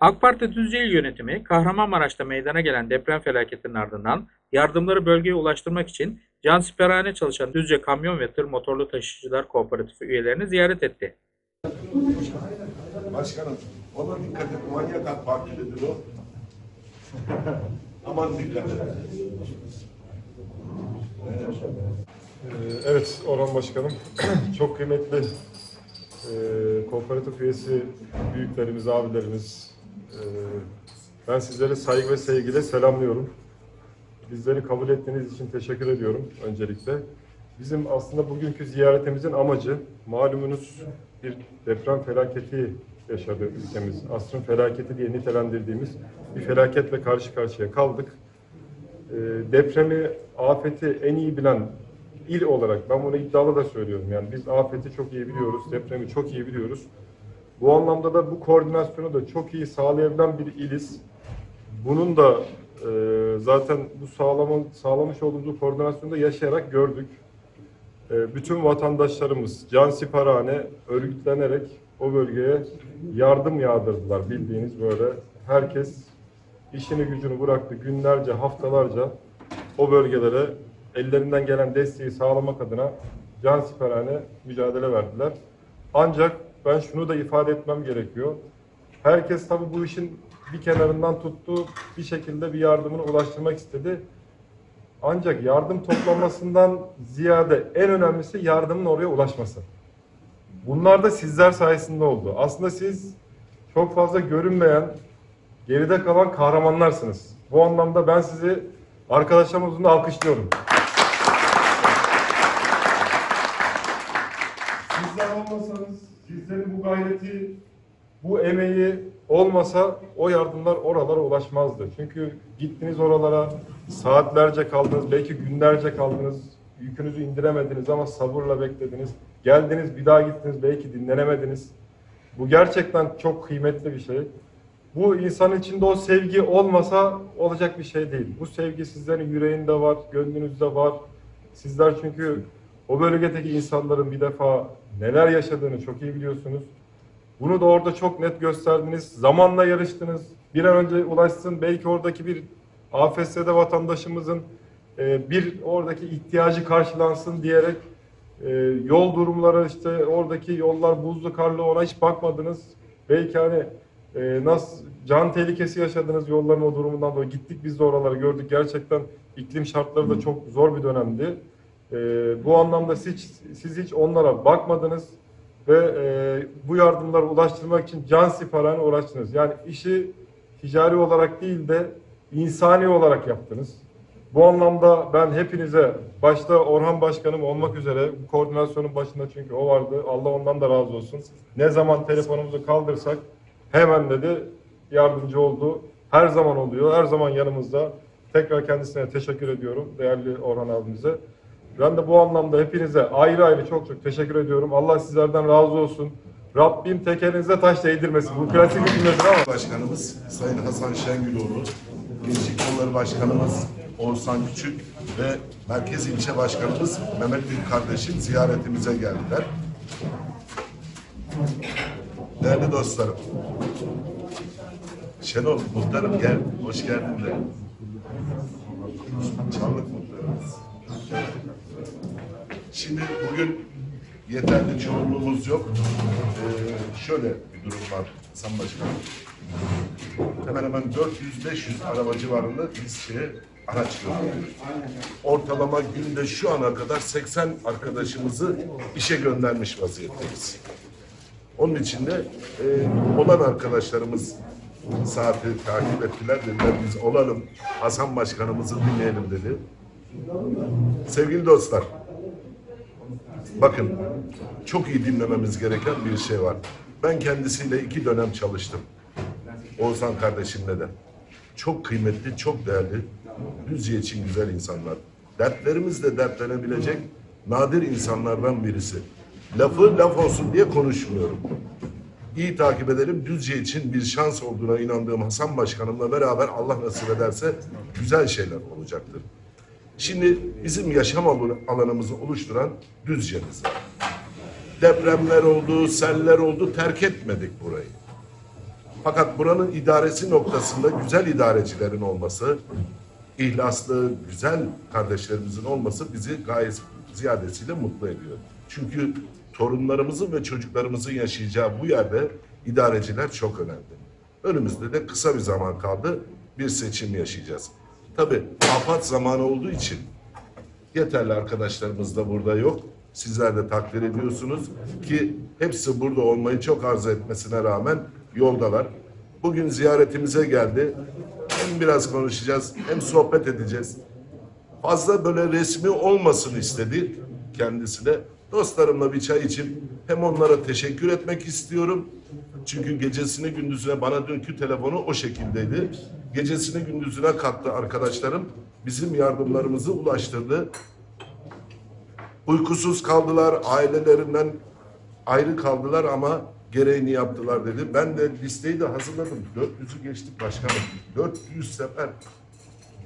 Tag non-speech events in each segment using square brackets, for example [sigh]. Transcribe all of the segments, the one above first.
AK Parti Düzce İl Yönetimi Kahramanmaraş'ta meydana gelen deprem felaketinin ardından yardımları bölgeye ulaştırmak için cansiperhane çalışan Düzce Kamyon ve Tır Motorlu Taşıyıcılar Kooperatifi üyelerini ziyaret etti. Başkanım, ona dikkat et. Manyak AK Partilidir o. [laughs] Aman dikkat et. Ee, Evet Orhan Başkanım, [clears throat] çok kıymetli e, kooperatif üyesi büyüklerimiz, abilerimiz, ben sizleri saygı ve sevgiyle selamlıyorum. Bizleri kabul ettiğiniz için teşekkür ediyorum öncelikle. Bizim aslında bugünkü ziyaretimizin amacı, malumunuz bir deprem felaketi yaşadı ülkemiz. Asrın felaketi diye nitelendirdiğimiz bir felaketle karşı karşıya kaldık. E, depremi, afeti en iyi bilen il olarak ben bunu iddialı da söylüyorum. Yani biz afeti çok iyi biliyoruz, depremi çok iyi biliyoruz. Bu anlamda da bu koordinasyonu da çok iyi sağlayabilen bir iliz. Bunun da e, zaten bu sağlamın, sağlamış olduğumuz koordinasyonu da yaşayarak gördük. E, bütün vatandaşlarımız cansiparhane örgütlenerek o bölgeye yardım yağdırdılar bildiğiniz böyle. Herkes işini gücünü bıraktı günlerce, haftalarca o bölgelere ellerinden gelen desteği sağlamak adına cansiperhane mücadele verdiler. Ancak ben şunu da ifade etmem gerekiyor. Herkes tabii bu işin bir kenarından tuttu, bir şekilde bir yardımını ulaştırmak istedi. Ancak yardım toplanmasından ziyade en önemlisi yardımın oraya ulaşması. Bunlar da sizler sayesinde oldu. Aslında siz çok fazla görünmeyen, geride kalan kahramanlarsınız. Bu anlamda ben sizi arkadaşlarımızla alkışlıyorum. Sizler olmasanız, sizlerin bu gayreti, bu emeği olmasa o yardımlar oralara ulaşmazdı. Çünkü gittiniz oralara, saatlerce kaldınız, belki günlerce kaldınız, yükünüzü indiremediniz ama sabırla beklediniz. Geldiniz, bir daha gittiniz, belki dinlenemediniz. Bu gerçekten çok kıymetli bir şey. Bu insanın içinde o sevgi olmasa olacak bir şey değil. Bu sevgi sizlerin yüreğinde var, gönlünüzde var. Sizler çünkü o bölgedeki insanların bir defa neler yaşadığını çok iyi biliyorsunuz. Bunu da orada çok net gösterdiniz. Zamanla yarıştınız. Bir an önce ulaşsın. Belki oradaki bir AFS'de vatandaşımızın e, bir oradaki ihtiyacı karşılansın diyerek e, yol durumları işte oradaki yollar buzlu karlı ona hiç bakmadınız. Belki hani e, nasıl can tehlikesi yaşadınız yolların o durumundan dolayı. Gittik biz de oraları gördük. Gerçekten iklim şartları da çok zor bir dönemdi. E, bu anlamda siz, siz hiç onlara bakmadınız ve e, bu yardımları ulaştırmak için can siparhane uğraştınız. Yani işi ticari olarak değil de insani olarak yaptınız. Bu anlamda ben hepinize başta Orhan Başkanım olmak üzere bu koordinasyonun başında çünkü o vardı. Allah ondan da razı olsun. Ne zaman telefonumuzu kaldırsak hemen dedi yardımcı oldu. Her zaman oluyor. Her zaman yanımızda. Tekrar kendisine teşekkür ediyorum değerli Orhan abimize. Ben de bu anlamda hepinize ayrı ayrı çok çok teşekkür ediyorum. Allah sizlerden razı olsun. Rabbim tekerinize taş değdirmesin. Bu klasik bir cümledir ama Başkanımız Sayın Hasan Şengüloğlu, Gençlik Kolları Başkanımız Oğuzhan Küçük ve Merkez İlçe Başkanımız Mehmet Gül kardeşim ziyaretimize geldiler. Değerli dostlarım, Şenol muhtarım gel, hoş geldin de. Çanlık muhtarımız. Şimdi bugün yeterli çoğunluğumuz yok. Ee, şöyle bir durum var Hasan Başkanım. Hemen hemen 400-500 araba civarında biz şeye araç gönderiyoruz. Ortalama günde şu ana kadar 80 arkadaşımızı işe göndermiş vaziyetteyiz. Onun için de e, olan arkadaşlarımız saati takip ettiler dediler biz olalım Hasan Başkanımızı dinleyelim dedi. Sevgili dostlar, bakın çok iyi dinlememiz gereken bir şey var. Ben kendisiyle iki dönem çalıştım. Oğuzhan kardeşimle de. Çok kıymetli, çok değerli, Düzce için güzel insanlar. Dertlerimizle dertlenebilecek nadir insanlardan birisi. Lafı laf olsun diye konuşmuyorum. İyi takip edelim. Düzce için bir şans olduğuna inandığım Hasan Başkanımla beraber Allah nasip ederse güzel şeyler olacaktır. Şimdi bizim yaşam alanı- alanımızı oluşturan Düzce'miz var. Depremler oldu, seller oldu, terk etmedik burayı. Fakat buranın idaresi noktasında güzel idarecilerin olması, ihlaslı, güzel kardeşlerimizin olması bizi gayet ziyadesiyle mutlu ediyor. Çünkü torunlarımızın ve çocuklarımızın yaşayacağı bu yerde idareciler çok önemli. Önümüzde de kısa bir zaman kaldı. Bir seçim yaşayacağız. Tabii afat zamanı olduğu için yeterli arkadaşlarımız da burada yok. Sizler de takdir ediyorsunuz ki hepsi burada olmayı çok arzu etmesine rağmen yoldalar. Bugün ziyaretimize geldi. Hem biraz konuşacağız hem sohbet edeceğiz. Fazla böyle resmi olmasın istedi kendisi de. Dostlarımla bir çay içip hem onlara teşekkür etmek istiyorum. Çünkü gecesini gündüzüne bana dünkü telefonu o şekildeydi. Gecesini gündüzüne kattı arkadaşlarım. Bizim yardımlarımızı ulaştırdı. Uykusuz kaldılar, ailelerinden ayrı kaldılar ama gereğini yaptılar dedi. Ben de listeyi de hazırladım. 400'ü geçtik başkanım. 400 sefer.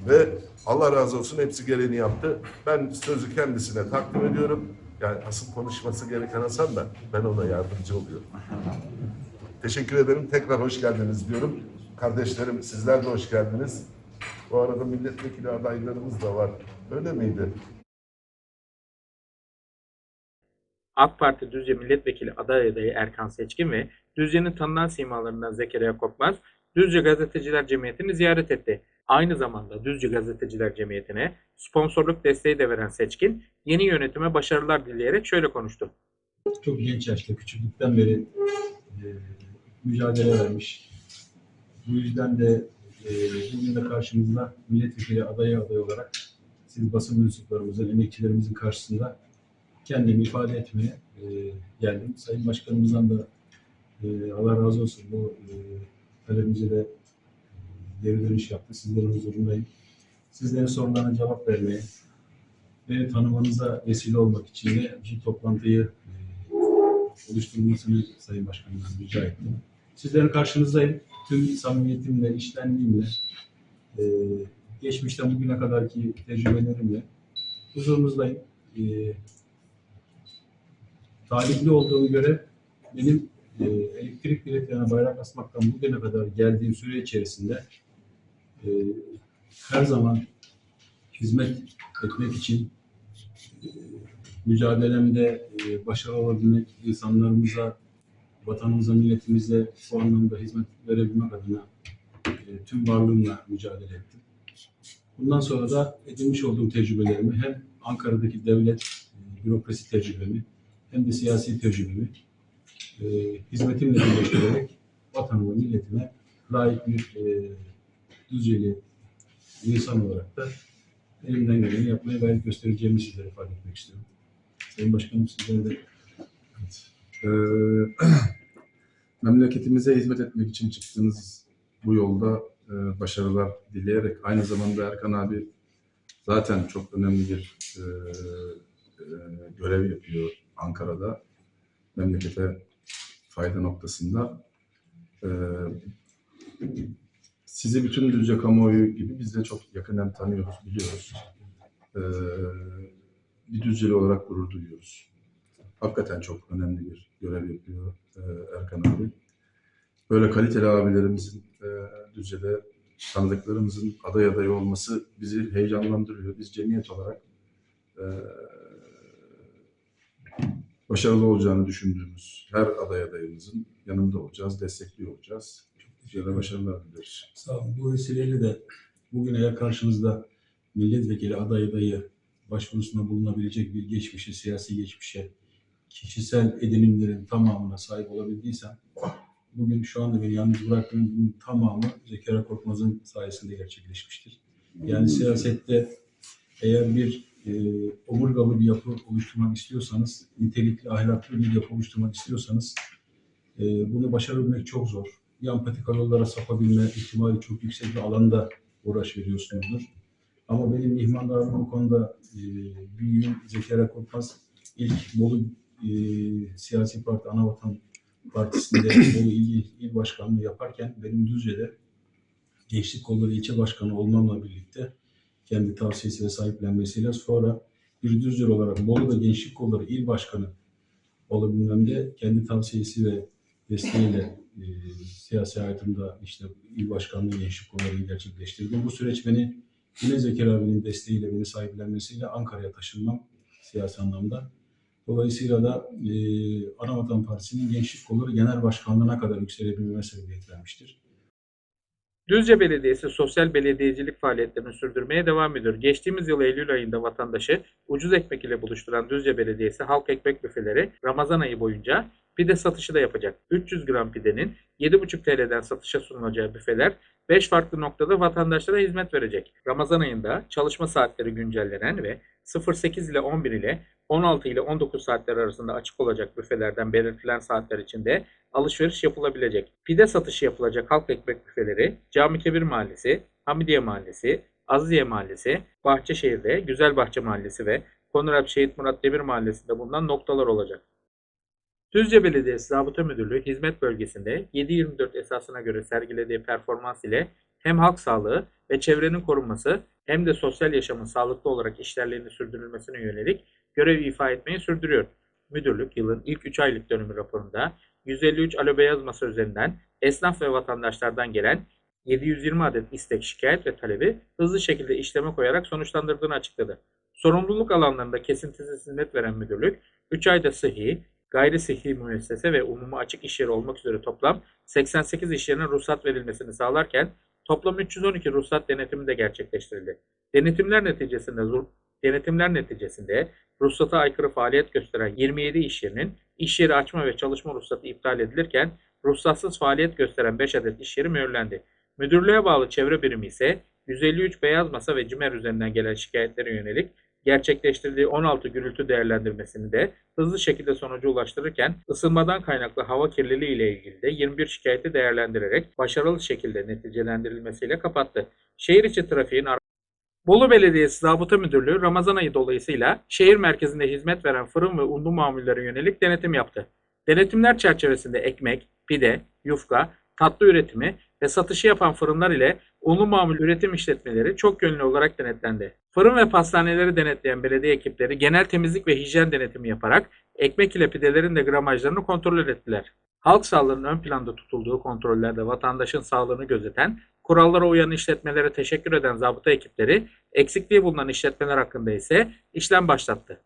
Ve Allah razı olsun hepsi gereğini yaptı. Ben sözü kendisine takdim ediyorum. Yani asıl konuşması gereken Hasan da ben ona yardımcı oluyorum. Teşekkür ederim. Tekrar hoş geldiniz diyorum. Kardeşlerim sizler de hoş geldiniz. Bu arada milletvekili adaylarımız da var. Öyle miydi? AK Parti Düzce Milletvekili aday adayı Erkan Seçkin ve Düzce'nin tanınan simalarından Zekeriya Korkmaz, Düzce Gazeteciler Cemiyeti'ni ziyaret etti. Aynı zamanda Düzce Gazeteciler Cemiyeti'ne sponsorluk desteği de veren Seçkin, yeni yönetime başarılar dileyerek şöyle konuştu. çok genç yaşta, küçüklükten beri e, mücadele vermiş. Bu yüzden de e, bugün de karşımızda milletvekili adayı aday olarak siz basın mensuplarımızın, emekçilerimizin karşısında kendimi ifade etmeye e, geldim. Sayın Başkanımızdan da e, Allah razı olsun bu e, talebimize de geri dönüş yaptı. Sizlerin huzurundayım. Sizlerin sorularına cevap vermeye, beni tanımanıza vesile olmak için de bir toplantıyı e, oluşturulmasını Sayın Başkanımdan rica ettim. Sizlerin karşınızdayım. Tüm samimiyetimle, iştenliğimle, e, geçmişten bugüne kadarki tecrübelerimle huzurunuzdayım. E, talipli olduğum göre benim e, elektrik biletlerine bayrak asmaktan bugüne kadar geldiğim süre içerisinde e, her zaman hizmet etmek için e, mücadelemde e, başarılı olabilmek, insanlarımıza, vatanımıza, milletimize bu anlamda hizmet verebilmek adına e, tüm varlığımla mücadele ettim. Bundan sonra da edinmiş olduğum tecrübelerimi hem Ankara'daki devlet e, bürokrasi tecrübemi hem de siyasi tecrübemi e, hizmetimle birleştirerek vatanıma, milletime layık bir e, düzeyli insan olarak da elimden geleni yapmaya gayret göstereceğimi sizlere ifade etmek istiyorum. Sayın Başkanım sizlere de Ee, [clears throat] memleketimize hizmet etmek için çıktığınız bu yolda e, başarılar dileyerek aynı zamanda Erkan abi zaten çok önemli bir e, e, görev yapıyor Ankara'da memlekete fayda noktasında. E, sizi bütün Düzce kamuoyu gibi biz de çok yakından tanıyoruz, biliyoruz. E, bir Düzceli olarak gurur duyuyoruz hakikaten çok önemli bir görev yapıyor e, Erkan abi. Böyle kaliteli abilerimizin e, Düzce'de tanıdıklarımızın aday adayı olması bizi heyecanlandırıyor. Biz cemiyet olarak e, başarılı olacağını düşündüğümüz her aday adayımızın yanında olacağız, destekliyor olacağız. Düzce'de başarılar dileriz. sağ olun. Bu vesileyle de bugün eğer karşınızda milletvekili aday adayı başvurusunda bulunabilecek bir geçmişe, siyasi geçmişe, kişisel edinimlerin tamamına sahip olabildiysem bugün şu anda beni yalnız bıraktığım tamamı Zekeriya Korkmaz'ın sayesinde gerçekleşmiştir. Yani siyasette eğer bir e, omurgalı bir yapı oluşturmak istiyorsanız, nitelikli, ahlaklı bir yapı oluşturmak istiyorsanız e, bunu başarabilmek çok zor. Yan patika yollara sapabilme ihtimali çok yüksek bir alanda uğraş veriyorsunuzdur. Ama benim ihmallarım bu konuda e, büyüğüm Zekeriya Korkmaz ilk Bolu e, siyasi parti Anavatan Partisi'nde Bolu il, il başkanlığı yaparken benim Düzce'de Gençlik Kolları ilçe başkanı olmamla birlikte kendi tavsiyesi ve sahiplenmesiyle sonra bir Düzce olarak Bolu'da Gençlik Kolları il başkanı olabilmemde kendi tavsiyesi ve desteğiyle e, siyasi hayatımda işte il başkanlığı gençlik kollarını gerçekleştirdim. Bu süreç beni yine Zekeriya abinin desteğiyle beni sahiplenmesiyle Ankara'ya taşınmam siyasi anlamda. Dolayısıyla da e, Anavatan Partisi'nin gençlik kolları genel başkanlığına kadar yükselebilmeme sebebiyet vermiştir. Düzce Belediyesi sosyal belediyecilik faaliyetlerini sürdürmeye devam ediyor. Geçtiğimiz yıl Eylül ayında vatandaşı ucuz ekmek ile buluşturan Düzce Belediyesi halk ekmek büfeleri Ramazan ayı boyunca pide satışı da yapacak. 300 gram pidenin 7,5 TL'den satışa sunulacağı büfeler 5 farklı noktada vatandaşlara hizmet verecek. Ramazan ayında çalışma saatleri güncellenen ve 08 ile 11 ile 16 ile 19 saatler arasında açık olacak büfelerden belirtilen saatler içinde alışveriş yapılabilecek. Pide satışı yapılacak halk ekmek büfeleri Camikebir Mahallesi, Hamidiye Mahallesi, Aziye Mahallesi, Bahçeşehir'de Güzelbahçe Mahallesi ve Konrad Şehit Murat Demir Mahallesi'nde bulunan noktalar olacak. Düzce Belediyesi Zabıta Müdürlüğü hizmet bölgesinde 7-24 esasına göre sergilediği performans ile hem halk sağlığı ve çevrenin korunması hem de sosyal yaşamın sağlıklı olarak işlerliğini sürdürülmesine yönelik görev ifa etmeyi sürdürüyor. Müdürlük yılın ilk 3 aylık dönümü raporunda 153 alo beyaz masa üzerinden esnaf ve vatandaşlardan gelen 720 adet istek, şikayet ve talebi hızlı şekilde işleme koyarak sonuçlandırdığını açıkladı. Sorumluluk alanlarında kesintisiz hizmet veren müdürlük 3 ayda sıhhi, gayri sıhhi müessese ve umuma açık iş yeri olmak üzere toplam 88 iş yerine ruhsat verilmesini sağlarken toplam 312 ruhsat denetimi de gerçekleştirildi. Denetimler neticesinde denetimler neticesinde ruhsata aykırı faaliyet gösteren 27 iş yerinin iş yeri açma ve çalışma ruhsatı iptal edilirken ruhsatsız faaliyet gösteren 5 adet iş yeri mühürlendi. Müdürlüğe bağlı çevre birimi ise 153 beyaz masa ve cimer üzerinden gelen şikayetlere yönelik gerçekleştirdiği 16 gürültü değerlendirmesini de hızlı şekilde sonuca ulaştırırken ısınmadan kaynaklı hava kirliliği ile ilgili de 21 şikayeti değerlendirerek başarılı şekilde neticelendirilmesiyle kapattı. Şehir içi trafiğin Bolu Belediyesi Zabıta Müdürlüğü Ramazan ayı dolayısıyla şehir merkezinde hizmet veren fırın ve unlu mamullere yönelik denetim yaptı. Denetimler çerçevesinde ekmek, pide, yufka, tatlı üretimi ve satışı yapan fırınlar ile unlu mamul üretim işletmeleri çok yönlü olarak denetlendi. Fırın ve pastaneleri denetleyen belediye ekipleri genel temizlik ve hijyen denetimi yaparak ekmek ile pidelerin de gramajlarını kontrol ettiler. Halk sağlığının ön planda tutulduğu kontrollerde vatandaşın sağlığını gözeten, kurallara uyan işletmelere teşekkür eden zabıta ekipleri, eksikliği bulunan işletmeler hakkında ise işlem başlattı.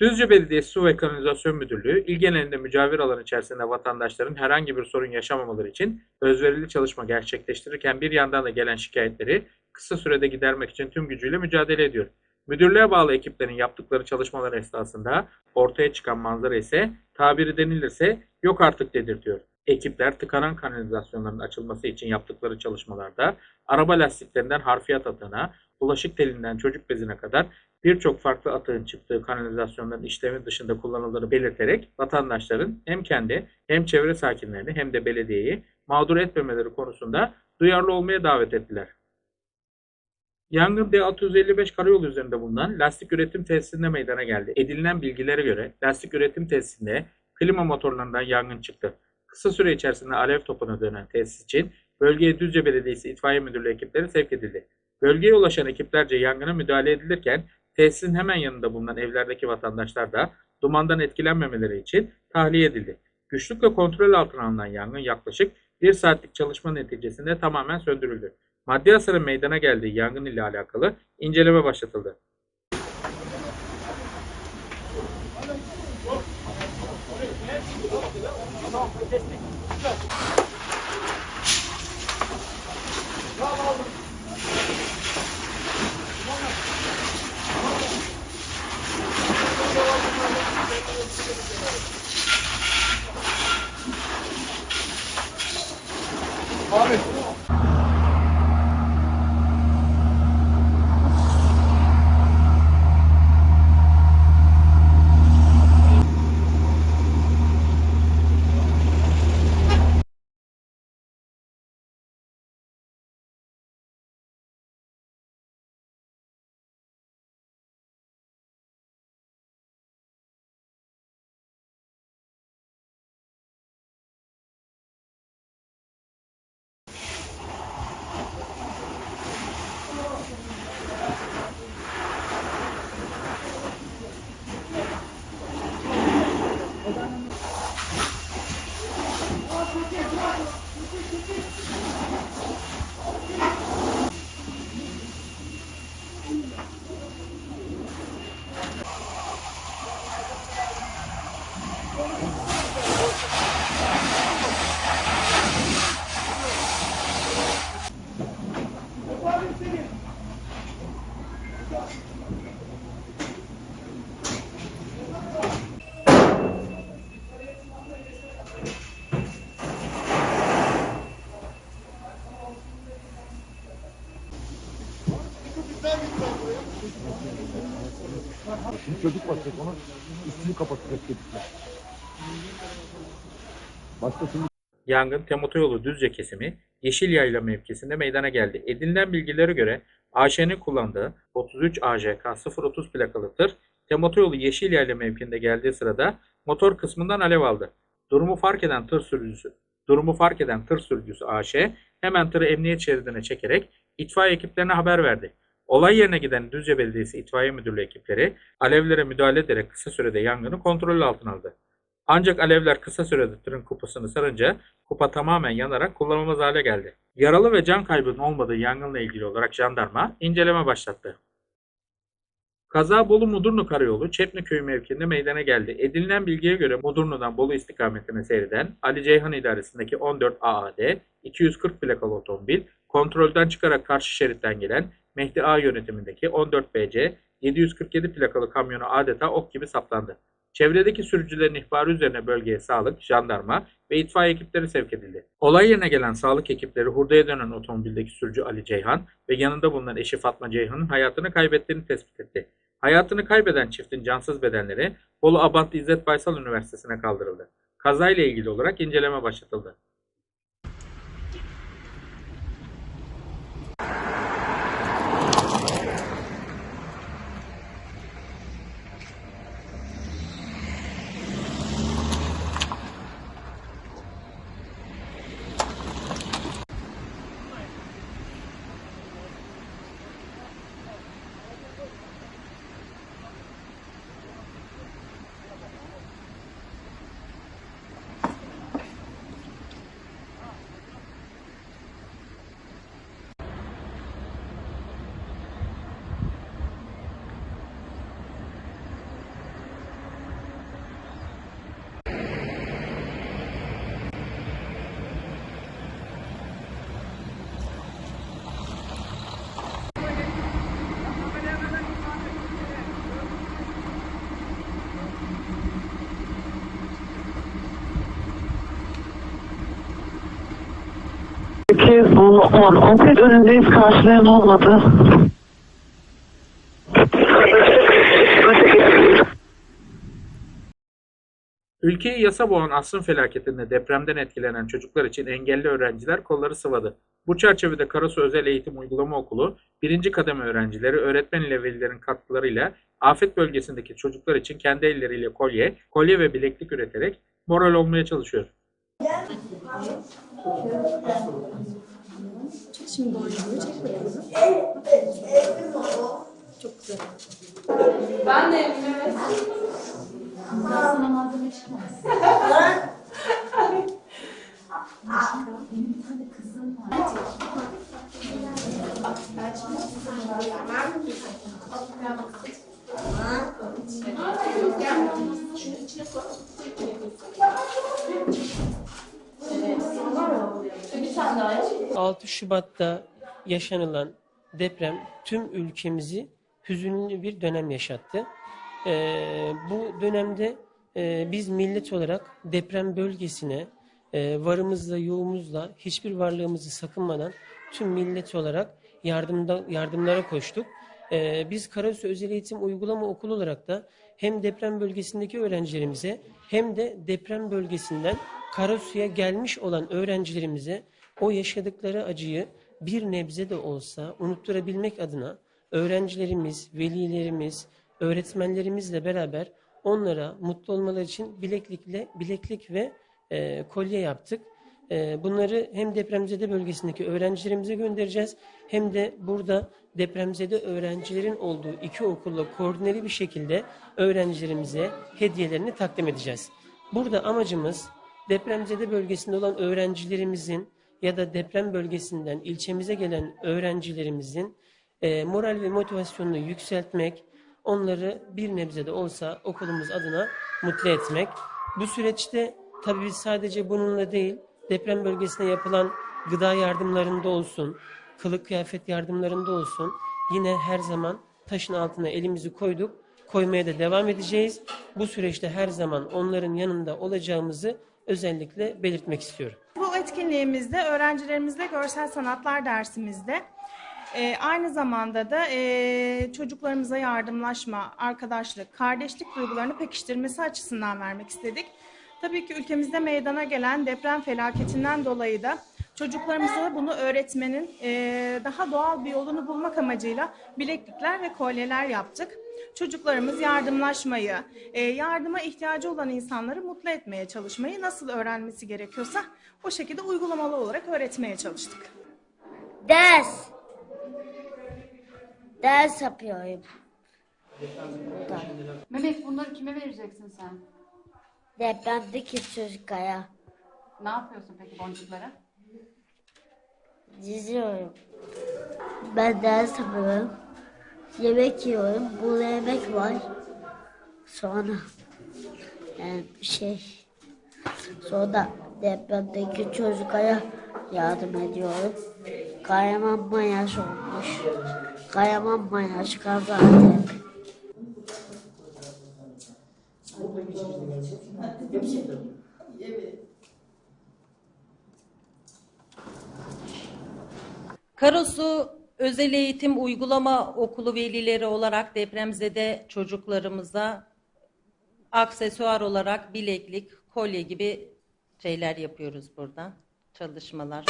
Düzce Belediyesi Su ve Kanalizasyon Müdürlüğü, il genelinde mücavir alan içerisinde vatandaşların herhangi bir sorun yaşamamaları için özverili çalışma gerçekleştirirken bir yandan da gelen şikayetleri kısa sürede gidermek için tüm gücüyle mücadele ediyor. Müdürlüğe bağlı ekiplerin yaptıkları çalışmalar esnasında ortaya çıkan manzara ise tabiri denilirse yok artık dedirtiyor. Ekipler tıkanan kanalizasyonların açılması için yaptıkları çalışmalarda araba lastiklerinden harfiyat atığına, bulaşık telinden çocuk bezine kadar birçok farklı atığın çıktığı kanalizasyonların işlemi dışında kullanıldığını belirterek vatandaşların hem kendi hem çevre sakinlerini hem de belediyeyi mağdur etmemeleri konusunda duyarlı olmaya davet ettiler. Yangın D655 karayolu üzerinde bulunan lastik üretim tesisinde meydana geldi. Edinilen bilgilere göre lastik üretim tesisinde klima motorlarından yangın çıktı. Kısa süre içerisinde alev topuna dönen tesis için bölgeye Düzce Belediyesi İtfaiye Müdürlüğü ekipleri sevk edildi. Bölgeye ulaşan ekiplerce yangına müdahale edilirken Tesisin hemen yanında bulunan evlerdeki vatandaşlar da dumandan etkilenmemeleri için tahliye edildi. Güçlükle kontrol altına alınan yangın yaklaşık bir saatlik çalışma neticesinde tamamen söndürüldü. Maddi hasarın meydana geldiği yangın ile alakalı inceleme başlatıldı. Hadi, hadi. Morgen. Bakacak ona. Üstünü kapatacak çocuklar. Başkasının Yangın Temotoyolu Düzce kesimi Yeşil Yayla mevkisinde meydana geldi. Edinilen bilgilere göre AŞ'nin kullandığı 33 AJK 030 plakalı tır Temotoyolu Yeşil Yayla mevkinde geldiği sırada motor kısmından alev aldı. Durumu fark eden tır sürücüsü Durumu fark eden tır sürücüsü AŞ hemen tırı emniyet şeridine çekerek itfaiye ekiplerine haber verdi. Olay yerine giden Düzce Belediyesi İtfaiye Müdürlüğü ekipleri alevlere müdahale ederek kısa sürede yangını kontrol altına aldı. Ancak alevler kısa sürede tırın kupasını sarınca kupa tamamen yanarak kullanılmaz hale geldi. Yaralı ve can kaybının olmadığı yangınla ilgili olarak jandarma inceleme başlattı. Kaza Bolu Mudurnu Karayolu Çepni Köyü mevkiinde meydana geldi. Edinilen bilgiye göre Mudurnu'dan Bolu istikametine seyreden Ali Ceyhan idaresindeki 14 AAD 240 plakalı otomobil kontrolden çıkarak karşı şeritten gelen Mehdi A yönetimindeki 14 BC 747 plakalı kamyonu adeta ok gibi saplandı. Çevredeki sürücülerin ihbarı üzerine bölgeye sağlık, jandarma ve itfaiye ekipleri sevk edildi. Olay yerine gelen sağlık ekipleri hurdaya dönen otomobildeki sürücü Ali Ceyhan ve yanında bulunan eşi Fatma Ceyhan'ın hayatını kaybettiğini tespit etti. Hayatını kaybeden çiftin cansız bedenleri Bolu Abant İzzet Baysal Üniversitesi'ne kaldırıldı. Kazayla ilgili olarak inceleme başlatıldı. Sekiz, on, on. Opet önündeyiz. Karşılayan olmadı. Ülkeyi yasa boğan asrın felaketinde depremden etkilenen çocuklar için engelli öğrenciler kolları sıvadı. Bu çerçevede Karasu Özel Eğitim Uygulama Okulu, birinci kademe öğrencileri, öğretmen ile velilerin katkılarıyla afet bölgesindeki çocuklar için kendi elleriyle kolye, kolye ve bileklik üreterek moral olmaya çalışıyor. Şimdi boynunu çek bakalım. Çok güzel. Ben de evet. Sana malzeme çıkmaz. Şubat'ta yaşanılan deprem tüm ülkemizi hüzünlü bir dönem yaşattı. Ee, bu dönemde e, biz millet olarak deprem bölgesine e, varımızla yoğumuzla hiçbir varlığımızı sakınmadan tüm millet olarak yardımda yardımlara koştuk. Ee, biz Karasu Özel Eğitim Uygulama Okulu olarak da hem deprem bölgesindeki öğrencilerimize hem de deprem bölgesinden Karasu'ya gelmiş olan öğrencilerimize o yaşadıkları acıyı bir nebze de olsa unutturabilmek adına öğrencilerimiz, velilerimiz, öğretmenlerimizle beraber onlara mutlu olmaları için bileklikle bileklik ve e, kolye yaptık. E, bunları hem depremzede bölgesindeki öğrencilerimize göndereceğiz hem de burada depremzede öğrencilerin olduğu iki okulla koordineli bir şekilde öğrencilerimize hediyelerini takdim edeceğiz. Burada amacımız depremzede bölgesinde olan öğrencilerimizin ya da deprem bölgesinden ilçemize gelen öğrencilerimizin e, moral ve motivasyonunu yükseltmek, onları bir nebze de olsa okulumuz adına mutlu etmek. Bu süreçte tabii biz sadece bununla değil, deprem bölgesine yapılan gıda yardımlarında olsun, kılık kıyafet yardımlarında olsun, yine her zaman taşın altına elimizi koyduk, koymaya da devam edeceğiz. Bu süreçte her zaman onların yanında olacağımızı özellikle belirtmek istiyorum. Etkinliğimizde öğrencilerimizle görsel sanatlar dersimizde Ee, aynı zamanda da ee, çocuklarımıza yardımlaşma, arkadaşlık, kardeşlik duygularını pekiştirmesi açısından vermek istedik. Tabii ki ülkemizde meydana gelen deprem felaketinden dolayı da çocuklarımıza bunu öğretmenin ee, daha doğal bir yolunu bulmak amacıyla bileklikler ve kolyeler yaptık. Çocuklarımız yardımlaşmayı, ee, yardıma ihtiyacı olan insanları mutlu etmeye çalışmayı nasıl öğrenmesi gerekiyorsa o şekilde uygulamalı olarak öğretmeye çalıştık. Ders. Ders yapıyorum. Burada. Mehmet bunları kime vereceksin sen? Depremdeki çocuklara Ne yapıyorsun peki boncuklara? diziyorum. Ben ders yapıyorum. Yemek yiyorum. Burada yemek var. Sonra yani şey sonra depremdeki çocuklara yardım ediyorum. Kahraman Mayaş olmuş. Kahraman Mayaş Gaziantep. Karasu Özel Eğitim Uygulama Okulu velileri olarak depremzede çocuklarımıza aksesuar olarak bileklik, kolye gibi şeyler yapıyoruz burada. Çalışmalar.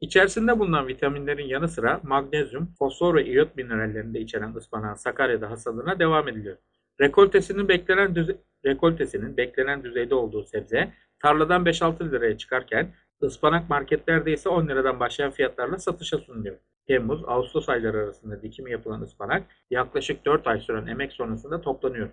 İçerisinde bulunan vitaminlerin yanı sıra magnezyum, fosfor ve iyot minerallerini de içeren ıspanağın Sakarya'da hasadına devam ediliyor. Rekoltesinin beklenen düze- rekoltesinin beklenen düzeyde olduğu sebze tarladan 5-6 liraya çıkarken ıspanak marketlerde ise 10 liradan başlayan fiyatlarla satışa sunuluyor. Temmuz-Ağustos ayları arasında dikimi yapılan ıspanak yaklaşık 4 ay süren emek sonrasında toplanıyor.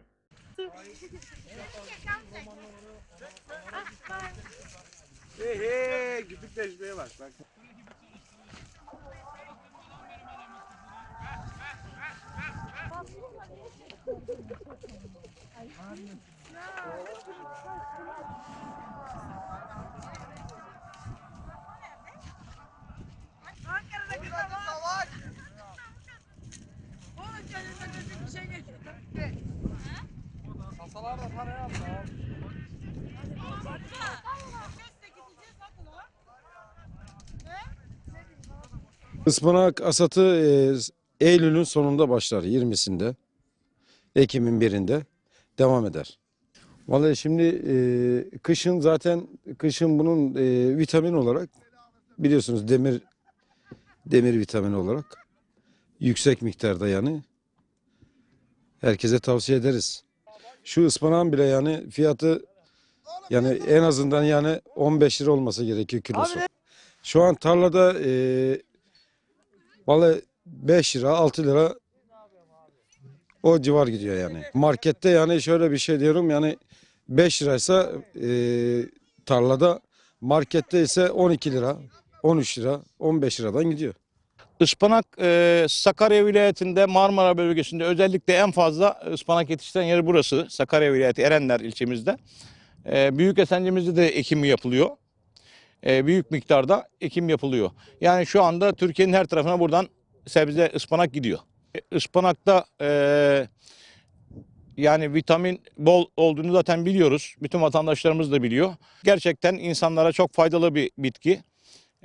Ispanak asatı e, Eylül'ün sonunda başlar 20'sinde. Ekim'in birinde devam eder. Vallahi şimdi e, kışın zaten kışın bunun e, vitamin olarak biliyorsunuz demir demir vitamini olarak yüksek miktarda yani herkese tavsiye ederiz. Şu ıspanağın bile yani fiyatı yani en azından yani 15 lira olması gerekiyor kilosu. Şu an tarlada e, Vallahi 5 lira 6 lira o civar gidiyor yani. Markette yani şöyle bir şey diyorum yani 5 liraysa e, tarlada markette ise 12 lira 13 lira 15 liradan gidiyor. Ispanak e, Sakarya vilayetinde Marmara bölgesinde özellikle en fazla ıspanak yetiştiren yer burası. Sakarya vilayeti Erenler ilçemizde. E, Büyük Esencimizde de ekimi yapılıyor. E, büyük miktarda ekim yapılıyor. Yani şu anda Türkiye'nin her tarafına buradan sebze ıspanak gidiyor. E, Ispanakta e, yani vitamin bol olduğunu zaten biliyoruz. Bütün vatandaşlarımız da biliyor. Gerçekten insanlara çok faydalı bir bitki.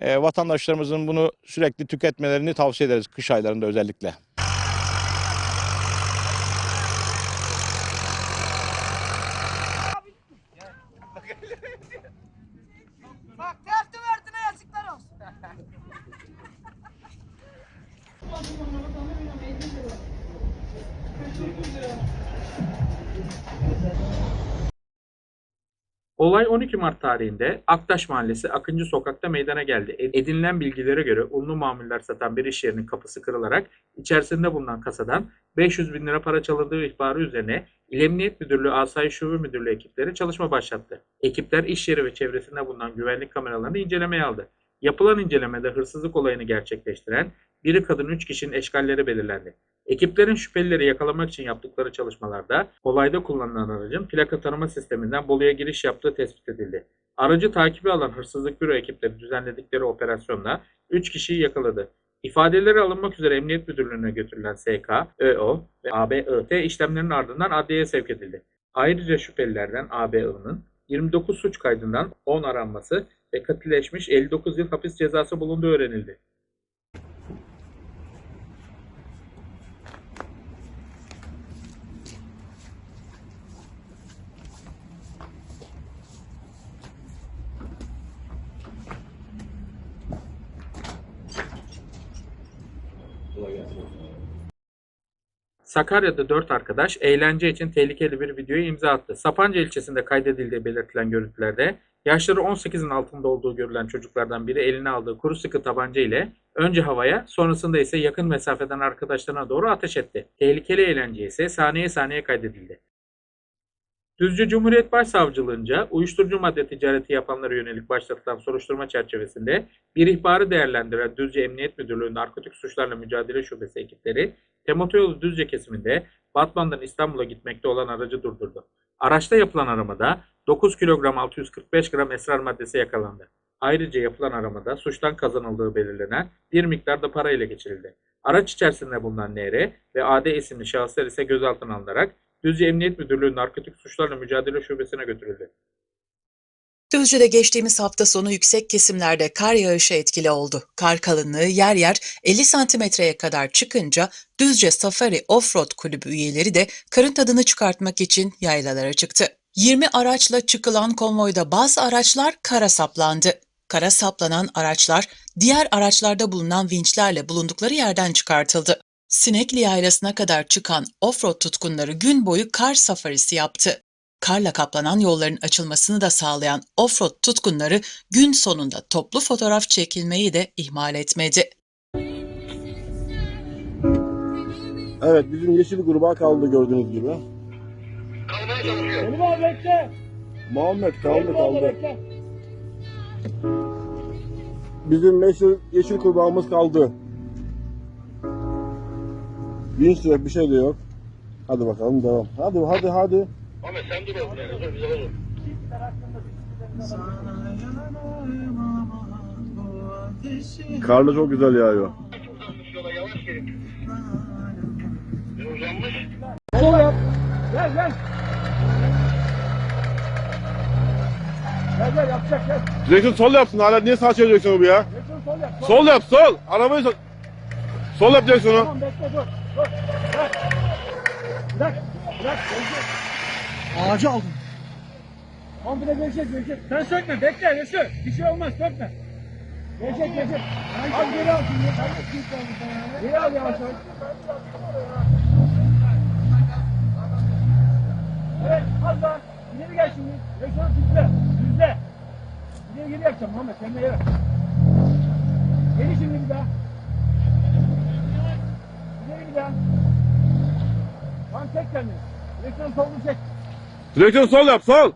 E, vatandaşlarımızın bunu sürekli tüketmelerini tavsiye ederiz kış aylarında özellikle. Olay 12 Mart tarihinde Aktaş Mahallesi Akıncı Sokak'ta meydana geldi. Edinilen bilgilere göre unlu mamuller satan bir iş yerinin kapısı kırılarak içerisinde bulunan kasadan 500 bin lira para çalındığı ihbarı üzerine İl Emniyet Müdürlüğü Asayiş Şube Müdürlüğü ekipleri çalışma başlattı. Ekipler iş yeri ve çevresinde bulunan güvenlik kameralarını incelemeye aldı. Yapılan incelemede hırsızlık olayını gerçekleştiren biri kadın 3 kişinin eşkalleri belirlendi. Ekiplerin şüphelileri yakalamak için yaptıkları çalışmalarda olayda kullanılan aracın plaka tanıma sisteminden Bolu'ya giriş yaptığı tespit edildi. Aracı takibi alan hırsızlık büro ekipleri düzenledikleri operasyonla 3 kişiyi yakaladı. İfadeleri alınmak üzere Emniyet Müdürlüğü'ne götürülen SK, ÖO ve ABIT işlemlerinin ardından adliyeye sevk edildi. Ayrıca şüphelilerden ABI'nin 29 suç kaydından 10 aranması ve katileşmiş 59 yıl hapis cezası bulunduğu öğrenildi. Sakarya'da 4 arkadaş eğlence için tehlikeli bir videoya imza attı. Sapanca ilçesinde kaydedildiği belirtilen görüntülerde yaşları 18'in altında olduğu görülen çocuklardan biri eline aldığı kuru sıkı tabanca ile önce havaya sonrasında ise yakın mesafeden arkadaşlarına doğru ateş etti. Tehlikeli eğlence ise saniye saniye kaydedildi. Düzce Cumhuriyet Başsavcılığınca uyuşturucu madde ticareti yapanlara yönelik başlatılan soruşturma çerçevesinde bir ihbarı değerlendiren Düzce Emniyet Müdürlüğü Narkotik Suçlarla Mücadele Şubesi ekipleri Temotoyolu Düzce kesiminde Batman'dan İstanbul'a gitmekte olan aracı durdurdu. Araçta yapılan aramada 9 kilogram 645 gram esrar maddesi yakalandı. Ayrıca yapılan aramada suçtan kazanıldığı belirlenen bir miktar da para ile geçirildi. Araç içerisinde bulunan NR ve AD isimli şahıslar ise gözaltına alınarak Düzce Emniyet Müdürlüğü Narkotik Suçlarla Mücadele Şubesi'ne götürüldü. Düzce'de geçtiğimiz hafta sonu yüksek kesimlerde kar yağışı etkili oldu. Kar kalınlığı yer yer 50 santimetreye kadar çıkınca Düzce Safari Offroad Kulübü üyeleri de karın tadını çıkartmak için yaylalara çıktı. 20 araçla çıkılan konvoyda bazı araçlar kara saplandı. Kara saplanan araçlar diğer araçlarda bulunan vinçlerle bulundukları yerden çıkartıldı. Sinekli Yaylası'na kadar çıkan offroad tutkunları gün boyu kar safarisi yaptı. Karla kaplanan yolların açılmasını da sağlayan offroad tutkunları gün sonunda toplu fotoğraf çekilmeyi de ihmal etmedi. Evet bizim yeşil gruba kaldı gördüğünüz gibi. Benim abi bekle. Muhammed kaldı kaldı. Bizim meşhur yeşil kurbağamız kaldı. Vinç bir şey de yok. Hadi bakalım devam. Hadi hadi hadi. Ahmet sen dur oğlum. Dur bize olur. Karlı çok güzel yağıyor. Yavaş gelin. Uzanmış. Sol yap. Gel gel. Gel gel yapacak gel. Direksiyon sol yapsın hala niye sağ çeviriyorsun bu ya? Direksiyonu sol yap. Sol yap sol. Arabayı sol. Sol yap direksiyonu. Tamam bekle dur. Dur. Bırak. Bırak. Bırak. Gelecek. Ağacı aldım. Komple gelecek gelecek. Sen sökme bekle Resul. Bir şey olmaz sökme. Gelecek gelecek. Al geri al şimdi. Geri al yavaş yavaş. Evet az daha. İleri gel şimdi. Direksiyonu düzle. Düzle. İleri geri yapacağım Muhammed. Kendine yere. Geri şimdi bir daha. İleri bir daha. Tamam çek kendini. Direksiyonu solunu çek. Direksiyon sol yap sol.